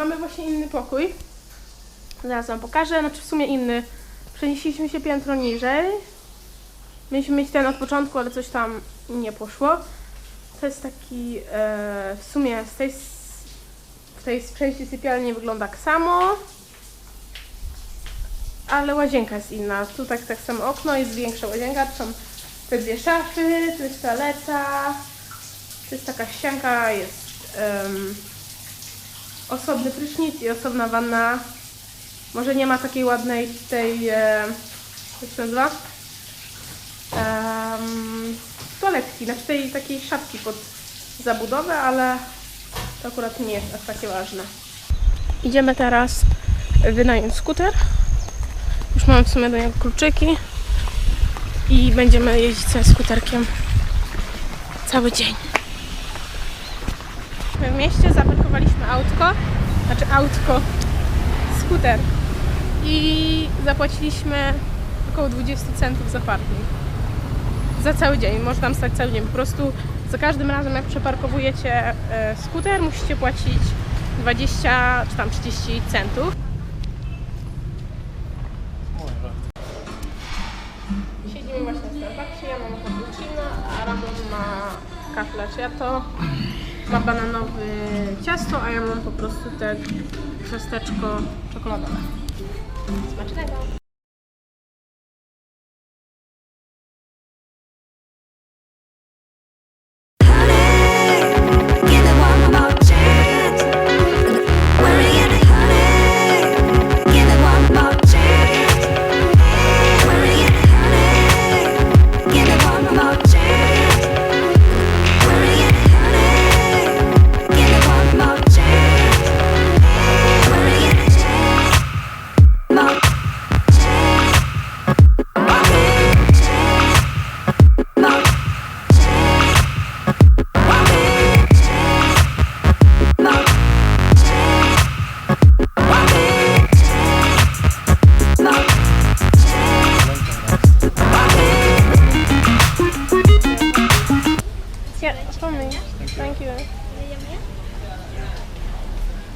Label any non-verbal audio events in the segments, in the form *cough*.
mamy właśnie inny pokój. Zaraz wam pokażę. Znaczy w sumie inny. Przenieśliśmy się piętro niżej. Mieliśmy mieć ten od początku, ale coś tam nie poszło. To jest taki e, w sumie z tej, w tej części sypialni wygląda tak samo. Ale łazienka jest inna. Tu tak, tak samo okno, jest większa łazienka. Tu są te dwie szafy, tu jest toaleta. To jest taka ścianka, jest em, osobny prysznic i osobna wanna. Może nie ma takiej ładnej tej, e, jak się nazywa? Em, toaletki, znaczy tej takiej szafki pod zabudowę, ale to akurat nie jest aż takie ważne. Idziemy teraz wynająć skuter. Już mamy w sumie do niego kluczyki i będziemy jeździć sobie skuterkiem cały dzień. W mieście zaparkowaliśmy autko, znaczy autko, skuter i zapłaciliśmy około 20 centów za parking. Za cały dzień, można tam stać cały dzień. Po prostu za każdym razem jak przeparkowujecie e, skuter musicie płacić 20 czy tam 30 centów. Siedzimy właśnie w Starbucksie, ja mam cappuccino, a Ramon ma kafe latte ma bananowe ciasto, a ja mam po prostu te ciasteczko czekoladowe. Smacznego!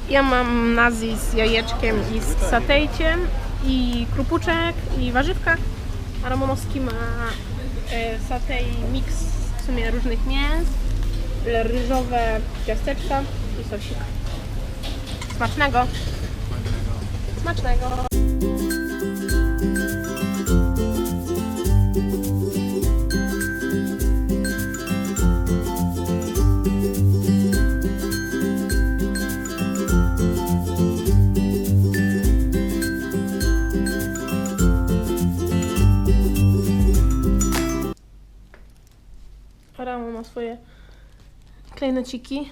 Ja mam nazi z jajeczkiem i z satejciem i krupuczek i warzywka. A Romanowski ma e, satej mix w sumie różnych mięs, ryżowe ciasteczka i sosik. Smacznego! Smacznego! Ramo ma swoje klejnociki.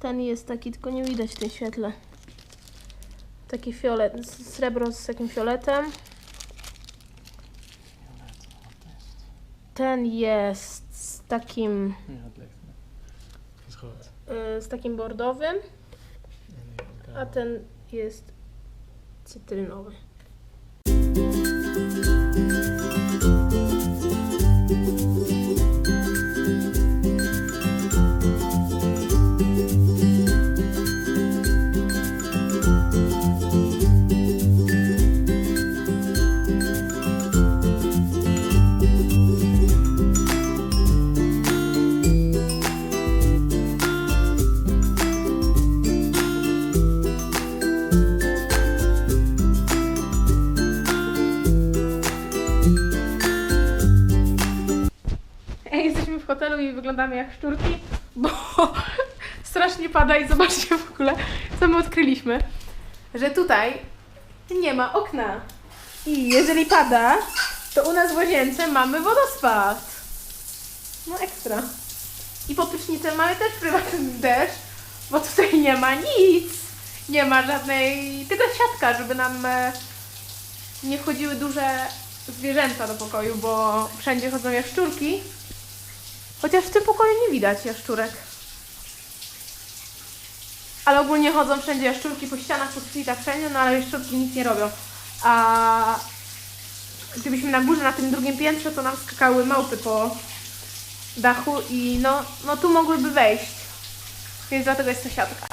Ten jest taki, tylko nie widać w tym świetle. Taki fiolet, srebro z takim fioletem. Ten jest z takim, y, z takim bordowym, a ten jest cytrynowy. Hotelu i wyglądamy jak szczurki, bo *laughs* strasznie pada i zobaczcie w ogóle, co my odkryliśmy. Że tutaj nie ma okna. I jeżeli pada, to u nas w łazience mamy wodospad. No ekstra. I prysznicem mamy też prywatny deszcz, bo tutaj nie ma nic. Nie ma żadnej, tylko siatka, żeby nam e, nie wchodziły duże zwierzęta do pokoju, bo wszędzie chodzą jaszczurki. Chociaż w tym pokoju nie widać jaszczurek. Ale ogólnie chodzą wszędzie jaszczurki po ścianach, po sufitach, wszędzie, no ale jaszczurki nic nie robią. A gdybyśmy na górze, na tym drugim piętrze, to nam skakały małpy po dachu i no, no tu mogłyby wejść. Więc dlatego jest to siatka.